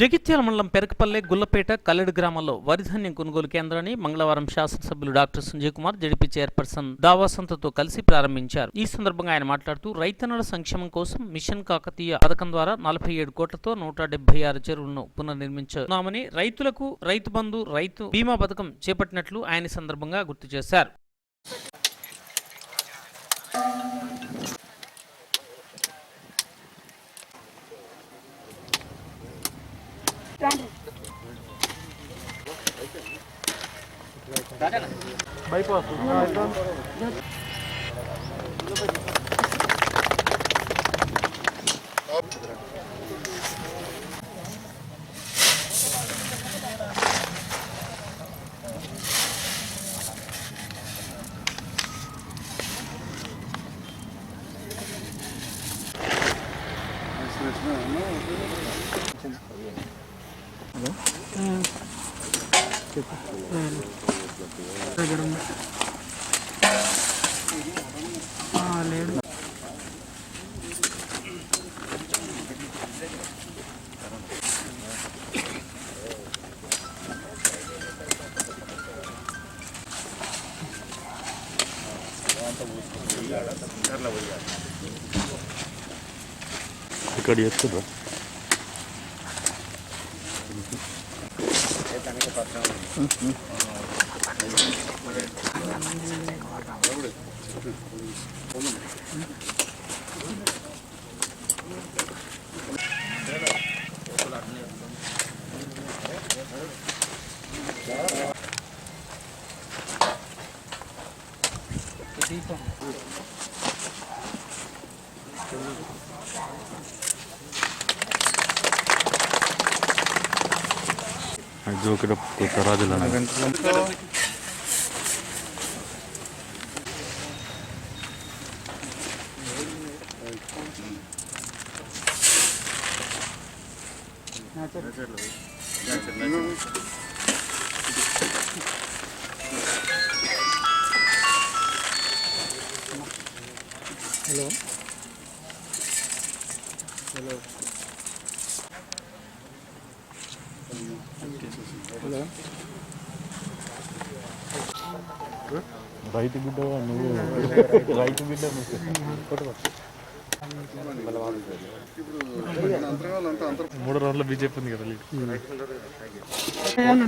జగిత్యాల మండలం పెరకపల్లె గుల్లపేట కల్లెడు గ్రామాల్లో వరిధాన్యం కొనుగోలు కేంద్రాన్ని మంగళవారం శాసనసభ్యులు doctor Sanjay Kumar ZP chairperson దావాసంతతో కలిసి ప్రారంభించారు. ఈ సందర్భంగా ఆయన మాట్లాడుతూ రైతన్నల సంక్షేమం కోసం మిషన్ కాకతీయ పథకం ద్వారా నలభై ఏడు కోట్లతో నూట డెబ్బై ఆరు చెరువులను పునర్నిర్మించున్నామని రైతులకు రైతు బంధు రైతు బీమా పథకం చేపట్టినట్లు ఆయన సందర్భంగా గుర్తు చేశారు. Bypass. Bypass. ఇక్కడ చేస్తుండ్రా జోకిడ కొత్త రాజులు రైతు బిడ్డ నువ్వు. రైతు బిడ్డ మూడు రోజుల్లో బీజేపీ ఉంది కదా లీడ్.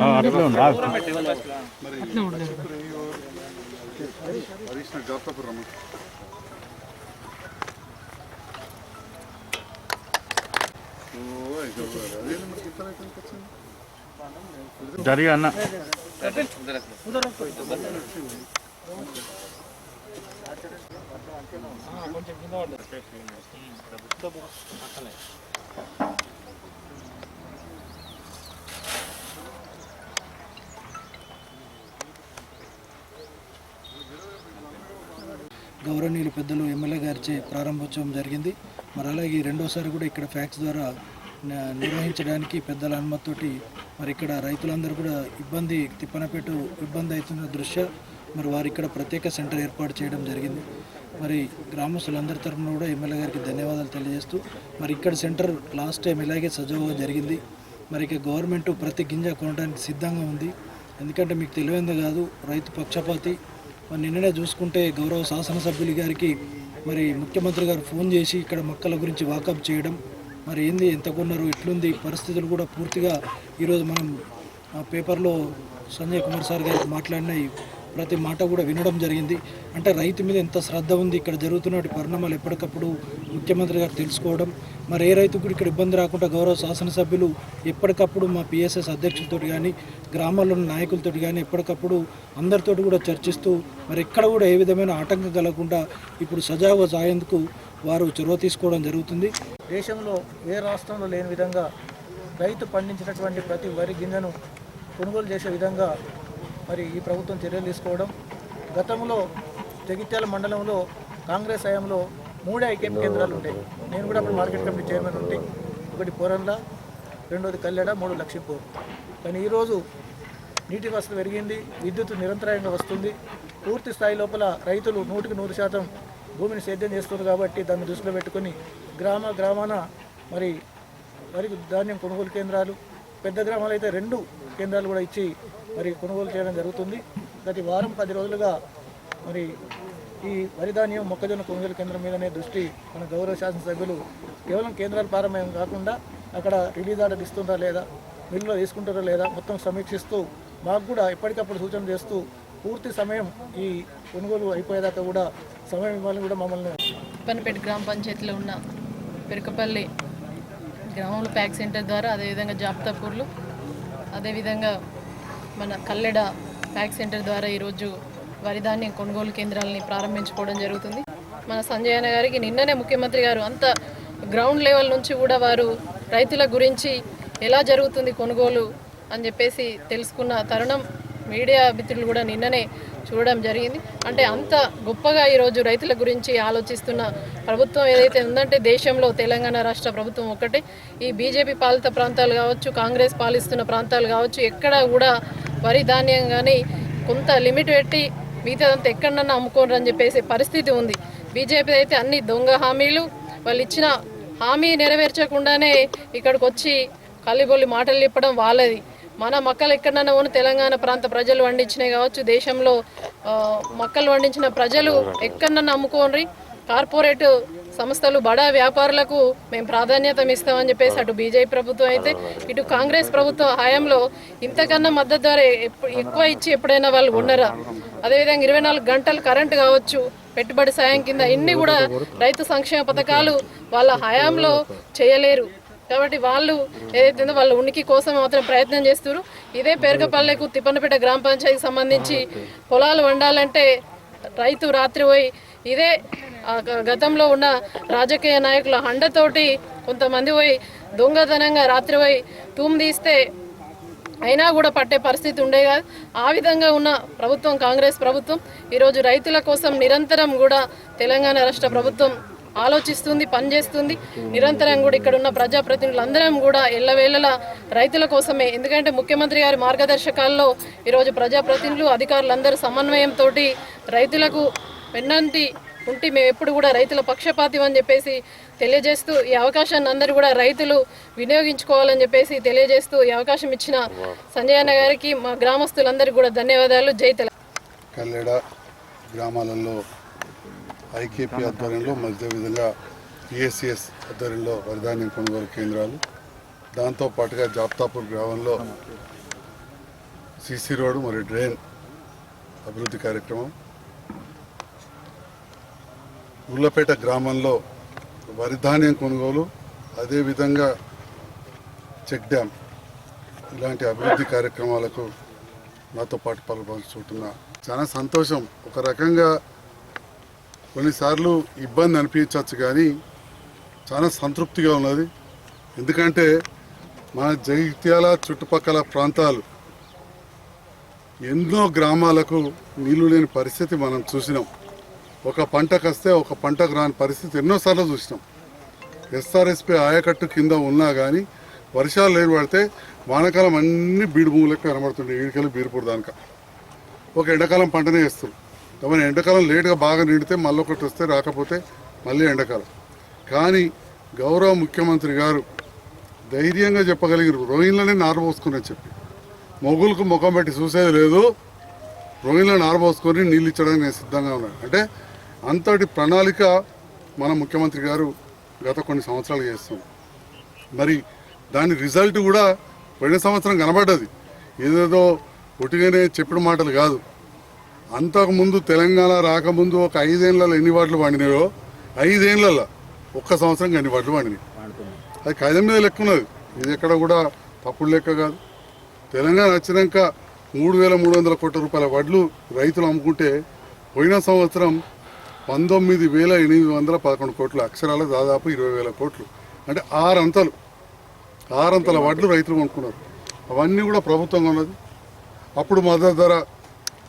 ఆ, అట్లే ఉంది? ఆ, జరిగా అన్న. గౌరవనీయులు పెద్దలు ఎమ్మెల్యే గారిచే ప్రారంభోత్సవం జరిగింది. మరి అలాగే ఈ రెండోసారి కూడా ఇక్కడ ఫ్యాక్స్ ద్వారా నిర్వహించడానికి పెద్దల అనుమతితోటి మరి ఇక్కడ రైతులందరూ కూడా ఇబ్బంది తిప్పనపెట్టు ఇబ్బంది అవుతున్న దృష్ట్యా మరి వారు ఇక్కడ ప్రత్యేక సెంటర్ ఏర్పాటు చేయడం జరిగింది. మరి గ్రామస్తులందరి తరఫున కూడా ఎమ్మెల్యే గారికి ధన్యవాదాలు తెలియజేస్తూ మరి ఇక్కడ సెంటర్ లాస్ట్ టైం ఇలాగే సజావుగా జరిగింది. మరి ఇక గవర్నమెంట్ ప్రతి గింజ కొనడానికి సిద్ధంగా ఉంది. ఎందుకంటే మీకు తెలియంది కాదు రైతు పక్షపాతి. మరి నిన్ననే చూసుకుంటే గౌరవ శాసనసభ్యులు గారికి మరి ముఖ్యమంత్రి గారు ఫోన్ చేసి ఇక్కడ మొక్కల గురించి వాకప్ చేయడం మరి ఏంది ఎంత కొన్నారు ఎట్లుంది పరిస్థితులు కూడా పూర్తిగా ఈరోజు మనం ఆ పేపర్లో సంజయ్ కుమార్ సార్ గారు మాట్లాడిన ప్రతి మాట కూడా వినడం జరిగింది. అంటే రైతు మీద ఎంత శ్రద్ధ ఉంది ఇక్కడ జరుగుతున్న పరిణామాలు ఎప్పటికప్పుడు ముఖ్యమంత్రి గారు తెలుసుకోవడం. మరి ఏ రైతు కూడా ఇక్కడ ఇబ్బంది రాకుండా గౌరవ శాసనసభ్యులు ఎప్పటికప్పుడు మా పిఎస్ఎస్ అధ్యక్షులతో కానీ గ్రామాల్లో ఉన్న నాయకులతో కానీ ఎప్పటికప్పుడు అందరితో కూడా చర్చిస్తూ మరి ఎక్కడ కూడా ఏ విధమైన ఆటంకం కలగకుండా ఇప్పుడు సజావుగా సాయేందుకు వారు చొరవ తీసుకోవడం జరుగుతుంది. దేశంలో ఏ రాష్ట్రంలో లేని విధంగా రైతు పండించినటువంటి ప్రతి వరి గింజను కొనుగోలు చేసే విధంగా మరి ఈ ప్రభుత్వం చర్యలు తీసుకోవడం. గతంలో జగిత్యాల మండలంలో కాంగ్రెస్ హయాంలో మూడే ఐక్యం కేంద్రాలు ఉంటాయి నేను కూడా అప్పుడు మార్కెట్ కమిటీ చైర్మన్ ఉంటే ఒకటి పోరంల రెండోది కల్లెడ మూడు లక్ష్మీపూర్. కానీ ఈరోజు నీటి వసతి పెరిగింది విద్యుత్ నిరంతరాయంగా వస్తుంది. పూర్తి స్థాయి లోపల రైతులు నూటికి నూరు శాతం భూమిని సేద్యం చేస్తుంది కాబట్టి దాన్ని దృష్టిలో పెట్టుకొని గ్రామ గ్రామాన మరి వరి ధాన్యం కొనుగోలు కేంద్రాలు పెద్ద గ్రామాలు అయితే రెండు కేంద్రాలు కూడా ఇచ్చి మరి కొనుగోలు చేయడం జరుగుతుంది. ప్రతి వారం పది రోజులుగా మరి ఈ వరి ధాన్యం మొక్కజొన్న కొనుగోలు కేంద్రం మీదనే దృష్టి మన గౌరవ శాసనసభ్యులు కేవలం కేంద్రాలు ప్రారంభం కాకుండా అక్కడ రిలీజ్ ఆర్డర్ ఇస్తుందా లేదా మిల్లులో తీసుకుంటారా లేదా మొత్తం సమీక్షిస్తూ మాకు కూడా ఎప్పటికప్పుడు సూచన చేస్తూ పూర్తి సమయం ఈ కొనుగోలు అయిపోయేదాకా కూడా సమయం ఇవ్వాలని కూడా మమ్మల్ని పనిపేట గ్రామ పంచాయతీలో ఉన్న పెరకపల్లి గ్రామంలో ప్యాక్ సెంటర్ ద్వారా అదేవిధంగా జాప్తాపూర్లు అదేవిధంగా మన కల్లెడ ప్యాక్ సెంటర్ ద్వారా ఈరోజు వరిధాన్యం కొనుగోలు కేంద్రాలని ప్రారంభించుకోవడం జరుగుతుంది. మన సంజయ్ అన్న గారికి నిన్ననే ముఖ్యమంత్రి గారు అంత గ్రౌండ్ లెవెల్ నుంచి కూడా వారు రైతుల గురించి ఎలా జరుగుతుంది కొనుగోలు అని చెప్పేసి తెలుసుకున్న తరుణం మీడియా మిత్రులు కూడా నిన్ననే చూడడం జరిగింది. అంటే అంత గొప్పగా ఈరోజు రైతుల గురించి ఆలోచిస్తున్న ప్రభుత్వం ఏదైతే ఉందంటే దేశంలో తెలంగాణ రాష్ట్ర ప్రభుత్వం ఒకటే ఈ బీజేపీ పాలిత ప్రాంతాలు కావచ్చు కాంగ్రెస్ పాలిస్తున్న ప్రాంతాలు కావచ్చు ఎక్కడ కూడా వరి ధాన్యం కానీ కొంత లిమిట్ పెట్టి మిగతాదంతా ఎక్కడన్నా అమ్ముకోరు అని చెప్పేసి పరిస్థితి ఉంది. బీజేపీ అయితే అన్ని దొంగ హామీలు వాళ్ళు ఇచ్చిన హామీ నెరవేర్చకుండానే ఇక్కడికి వచ్చి కల్లిబొల్లి మాటలు చెప్పడం వాళ్ళది. మన మక్కలు ఎక్కడన్నా ఉన్న తెలంగాణ ప్రాంత ప్రజలు వండించినవి కావచ్చు దేశంలో మొక్కలు మక్కలు ప్రజలు ఎక్కడన్నా అమ్ముకోండి కార్పొరేట్ సంస్థలు బడా వ్యాపారులకు మేము ప్రాధాన్యత ఇస్తామని చెప్పేసి అటు బీజేపీ ప్రభుత్వం అయితే ఇటు కాంగ్రెస్ ప్రభుత్వం హయాంలో ఇంతకన్నా మద్దతు ధర ఎక్కువ ఇచ్చి ఎప్పుడైనా వాళ్ళు ఉన్నారా? అదేవిధంగా ఇరవై నాలుగు గంటలు కరెంటు కావచ్చు పెట్టుబడి సాయం కింద ఇన్ని కూడా రైతు సంక్షేమ పథకాలు వాళ్ళ హయాంలో చేయలేరు. కాబట్టి వాళ్ళు ఏదైతే వాళ్ళ ఉనికి కోసం మాత్రం ప్రయత్నం చేస్తున్నారు. ఇదే పేరుకపల్లెకు తిప్పనపేట గ్రామ పంచాయతీకి సంబంధించి పొలాలు వండాలంటే రైతు రాత్రి పోయి ఇదే గ- గతంలో ఉన్న రాజకీయ నాయకుల హండతోటి కొంతమంది పోయి దొంగతనంగా రాత్రి పోయి తూము తీస్తే అయినా కూడా పట్టే పరిస్థితి ఉండే కాదు. ఆ విధంగా ఉన్న ప్రభుత్వం కాంగ్రెస్ ప్రభుత్వం ఈరోజు రైతుల కోసం నిరంతరం కూడా తెలంగాణ రాష్ట్ర ప్రభుత్వం ఆలోచిస్తుంది పనిచేస్తుంది నిరంతరం కూడా ఇక్కడ ఉన్న ప్రజాప్రతినిధులందరం కూడా ఎల్లవేళలా రైతుల కోసమే. ఎందుకంటే ముఖ్యమంత్రి గారి మార్గదర్శకాల్లో ఈరోజు ప్రజాప్రతినిధులు అధికారులందరూ సమన్వయంతో రైతులకు వెన్నంటి ఉంటే మేము ఎప్పుడు కూడా రైతుల పక్షపాతం అని చెప్పేసి తెలియజేస్తూ ఈ అవకాశాన్ని అందరూ కూడా రైతులు వినియోగించుకోవాలని చెప్పేసి తెలియజేస్తూ ఈ అవకాశం ఇచ్చిన సంజయ్ అన్న గారికి మా గ్రామస్తులందరికీ కూడా ధన్యవాదాలు. జై తెలంగాణ. కల్లెడ గ్రామాలలో ఐకేపీ ఆధ్వర్యంలో మధ్య విధంగా పిఎస్సిఎస్ ఆధ్వర్యంలో వరిధాన్యం కొనుగోలు కేంద్రాలు. దాంతో పాటుగా జాప్తాపూర్ గ్రామంలో సిసి రోడ్డు మరియు డ్రైన్ అభివృద్ధి కార్యక్రమం. ఉల్లపేట గ్రామంలో వరిధాన్యం కొనుగోలు అదేవిధంగా చెక్ డ్యామ్ ఇలాంటి అభివృద్ధి కార్యక్రమాలకు నాతో పాటు పాల్పంచుకుంటున్నా చాలా సంతోషం. ఒక రకంగా కొన్నిసార్లు ఇబ్బంది అనిపించవచ్చు కానీ చాలా సంతృప్తిగా ఉన్నది. ఎందుకంటే మన జగిత్యాల చుట్టుపక్కల ప్రాంతాలు ఎన్నో గ్రామాలకు నీళ్ళు లేని పరిస్థితి మనం చూసినాం. ఒక పంటకు వస్తే ఒక పంటకు రాని పరిస్థితి ఎన్నోసార్లు చూసినాం. ఎస్ఆర్ఎస్పి ఆయకట్టు కింద ఉన్నా కానీ వర్షాలు లేని పడితే వానాకాలం అన్ని బీడు భూములకు కనబడుతుండే. ఈడికెళ్ళి బీరుపూర్ దానిక. ఒక ఎండాకాలం పంటనే వేస్తారు ఏమైనా ఎండాకాలం లేట్గా బాగా నిండితే మళ్ళీ ఒకటి వస్తే రాకపోతే మళ్ళీ ఎండాకాలం. కానీ గౌరవ ముఖ్యమంత్రి గారు ధైర్యంగా చెప్పగలిగిన రోహిన్లనే నారబోసుకుని చెప్పి. మొగులకు ముఖం పెట్టి చూసేది లేదు రోహిన్లో నారబోసుకొని నీళ్ళు ఇచ్చడానికి నేను సిద్ధంగా ఉన్నాను. అంటే అంతటి ప్రణాళిక మన ముఖ్యమంత్రి గారు గత కొన్ని సంవత్సరాలు చేస్తుంది మరి దాని రిజల్ట్ కూడా పోయిన సంవత్సరం కనబడ్డది. ఏదేదో ఒట్టిగానే చెప్పిన మాటలు కాదు. అంతకుముందు తెలంగాణ రాకముందు ఒక ఐదేళ్ళలో ఎన్ని వాటిలు పండినాయో? ఐదేళ్ళలో ఒక్క సంవత్సరం ఎన్ని వాటిలు పండినాయి? అది కాగితం మీద లెక్క ఉన్నది. ఇది ఎక్కడ కూడా తప్పుడు లెక్క కాదు. తెలంగాణ వచ్చినాక మూడు వేల మూడు వందల కోట్ల రూపాయల వడ్లు రైతులు అమ్ముకుంటే పోయిన సంవత్సరం పంతొమ్మిది వేల ఎనిమిది వందల పదకొండు కోట్లు అక్షరాలు దాదాపు ఇరవై వేల కోట్లు. అంటే ఆరంతలు. ఆరంతల వడ్లు రైతులు కొనుక్కున్నారు. అవన్నీ కూడా ప్రభుత్వం ఉన్నది. అప్పుడు మద్దతు ధర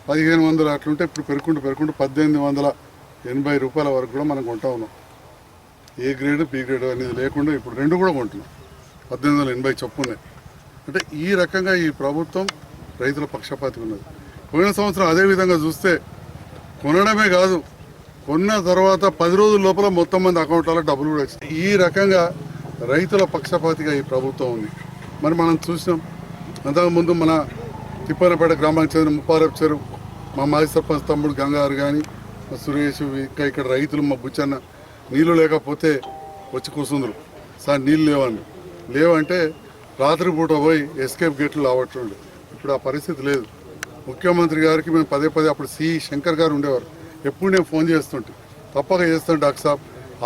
పదిహేను వందలు అట్లుంటే ఇప్పుడు పెరుగుకుంటూ పెరుగుకుంటూ పద్దెనిమిది వందల ఎనభై రూపాయల వరకు కూడా మనం కొంటా ఉన్నాం. ఏ గ్రేడ్ బి గ్రేడ్ అనేది లేకుండా ఇప్పుడు రెండు కూడా కొంటున్నాం. పద్దెనిమిది వందల ఎనభై చొప్పునే అంటే ఈ రకంగా ఈ ప్రభుత్వం రైతుల పక్షపాతి ఉన్నది. పోయిన సంవత్సరం అదే విధంగా చూస్తే కొనడమే కాదు కొన్న తర్వాత పది రోజుల లోపల మొత్తం మంది అకౌంట్లలో డబ్బులు కూడా వచ్చాయి. ఈ రకంగా రైతుల పక్షపాతిగా ఈ ప్రభుత్వం ఉంది. మరి మనం చూసినాం. అంతకుముందు మన తిప్పనపేట గ్రామానికి చెందిన ముప్పారపు చెరువు. మా మాజీ సర్పంచ్ తమ్ముడు గంగారు కానీ మా సురేష్ ఇంకా ఇక్కడ రైతులు మా బుచ్చన్న నీళ్ళు లేకపోతే వచ్చి కూర్చుందరు. సార్ నీళ్ళు లేవండి. లేవంటే రాత్రిపూట పోయి ఎస్కేప్ గేట్లు రావట్లేదు ఇప్పుడు ఆ పరిస్థితి లేదు. ముఖ్యమంత్రి గారికి మేము పదే పదే అప్పుడు సి శంకర్ గారు ఉండేవారు. ఎప్పుడు నేను ఫోన్ చేస్తుంటే తప్పక చేస్తాను డాక్టర్ సాబ్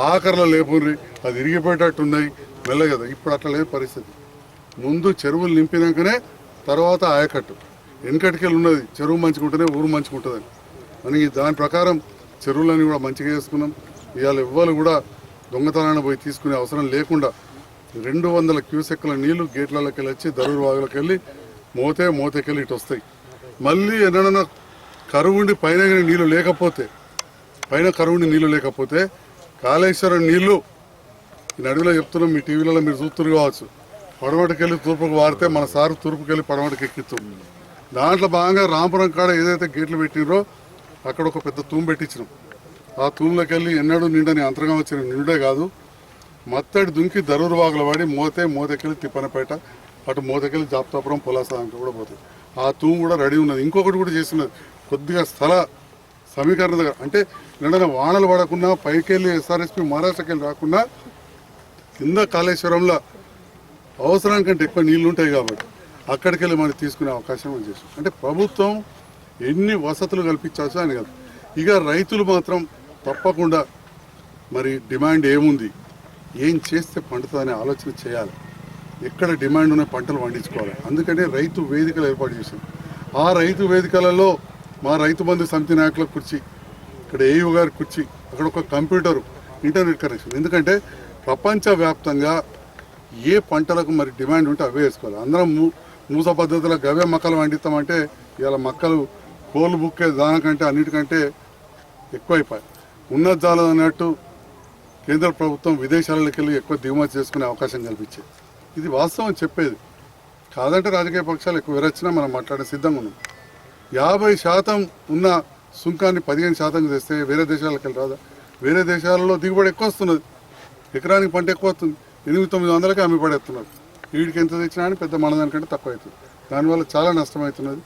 ఆఖరిలో లేపుండ్రి అది ఇరిగిపోయేటట్టు ఉన్నాయి మెల్లగదా. ఇప్పుడు అట్లా లేదు పరిస్థితి. ముందు చెరువులు నింపినాకనే తర్వాత ఆయకట్టు. వెనకటికెళ్ళి ఉన్నది చెరువు మంచుకుంటేనే ఊరు మంచుకుంటుందని. అని దాని ప్రకారం చెరువులన్నీ కూడా మంచిగా చేసుకున్నాం. ఇవాళ ఇవ్వాలి కూడా దొంగతనాన్ని పోయి తీసుకునే అవసరం లేకుండా రెండు వందల క్యూసెక్ల నీళ్ళు గేట్లలోకి వెళ్ళి వచ్చి దరూరు వాగులకు వెళ్ళి మోతే మోతకెళ్ళి ఇటు వస్తాయి. మళ్ళీ ఎన్నడన్నా కరువుండి పైన నీళ్ళు లేకపోతే పైన కరువుండి నీళ్ళు లేకపోతే కాళేశ్వరం నీళ్ళు నేను అడవిలో చెప్తున్నాం మీ టీవీలలో మీరు చూస్తున్నారు కావచ్చు. పడమటికెళ్ళి తూర్పుకు వారితే మన సారు తూర్పుకెళ్ళి పడమటికి ఎక్కిస్తుంది దాంట్లో భాగంగా రామపురం కాడ ఏదైతే గేట్లు పెట్టినరో అక్కడ ఒక పెద్ద తూము పెట్టించినాం. ఆ తూములోకి వెళ్ళి ఎన్నడూ నిండని అంతరంగం వచ్చిన నిండే కాదు. మత్తడి దుంకి దరూరు వాగులు వాడి మోతే మోతకెళ్ళి తిప్పనపేట అటు మోతకెళ్ళి జాప్తాపురం పొలాస దాంట్లో కూడా పోతుంది ఆ తూము కూడా రెడీ ఉన్నది. ఇంకొకటి కూడా చేస్తున్నది. కొద్దిగా స్థల సమీకరణ దగ్గర అంటే నిన్న వానలు పడకుండా పైకెళ్ళి ఎస్ఆర్ఎస్పి మహారాష్ట్రకి వెళ్ళి రాకుండా కింద కాళేశ్వరంలో అవసరానికంటే ఎక్కువ నీళ్ళు ఉంటాయి కాబట్టి అక్కడికి వెళ్ళి మనం తీసుకునే అవకాశం మనం చేసాం అంటే ప్రభుత్వం ఎన్ని వసతులు కల్పించాల్సో అని కాదు. ఇక రైతులు మాత్రం తప్పకుండా మరి డిమాండ్ ఏముంది? ఏం చేస్తే పండుతుందనే ఆలోచన చేయాలి. ఎక్కడ డిమాండ్ ఉన్న పంటలు పండించుకోవాలి. అందుకనే రైతు వేదికలు ఏర్పాటు చేశాం. ఆ రైతు వేదికలలో మా రైతు బంధు సమితి నాయకుల కుర్చీ ఇక్కడ ఏయూ గారి కుర్చీ అక్కడ ఒక కంప్యూటరు ఇంటర్నెట్ కనెక్షన్. ఎందుకంటే ప్రపంచవ్యాప్తంగా ఏ పంటలకు మరి డిమాండ్ ఉంటే అవే వేసుకోవాలి. అందరం మూ మూస పద్ధతిలో గవే మొక్కలు పండిస్తామంటే ఇవాళ మొక్కలు కోళ్ళు బుక్కే దానికంటే అన్నిటికంటే ఎక్కువైపోయాయి. ఉన్న జాలం అన్నట్టు కేంద్ర ప్రభుత్వం విదేశాలకు వెళ్ళి ఎక్కువ దిగుమతి చేసుకునే అవకాశం కల్పించేది. ఇది వాస్తవం చెప్పేది. కాదంటే రాజకీయ పక్షాలు ఎక్కువ విరచన మనం మాట్లాడే సిద్ధంగా ఉన్నాం. యాభై శాతం ఉన్న సుంకాన్ని పదిహేను శాతం చేస్తే వేరే దేశాలకు వెళ్ళి రాదా? వేరే దేశాలలో దిగుబడి ఎక్కువ వస్తున్నది. ఎకరానికి పంట ఎక్కువ వస్తుంది. ఎనిమిది తొమ్మిది వందలకి అమ్మి పడేస్తున్నారు వీడికి ఎంత తెచ్చినా అని పెద్ద మనదానికంటే తక్కువ అవుతుంది దానివల్ల చాలా నష్టమవుతున్నది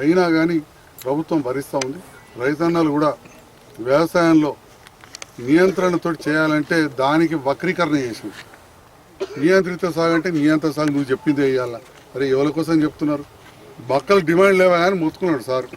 అయినా కానీ ప్రభుత్వం భరిస్తూ ఉంది. రైతన్నలు కూడా వ్యవసాయంలో నియంత్రణతో చేయాలంటే దానికి వక్రీకరణ చేసింది. నియంత్రిత సాగు అంటే నియంత్రణ సాగు నువ్వు చెప్పింది వేయాల అరే ఎవరి కోసం చెప్తున్నారు? బక్కలు డిమాండ్ లేవా అని మొత్తుకున్నాడు సార్.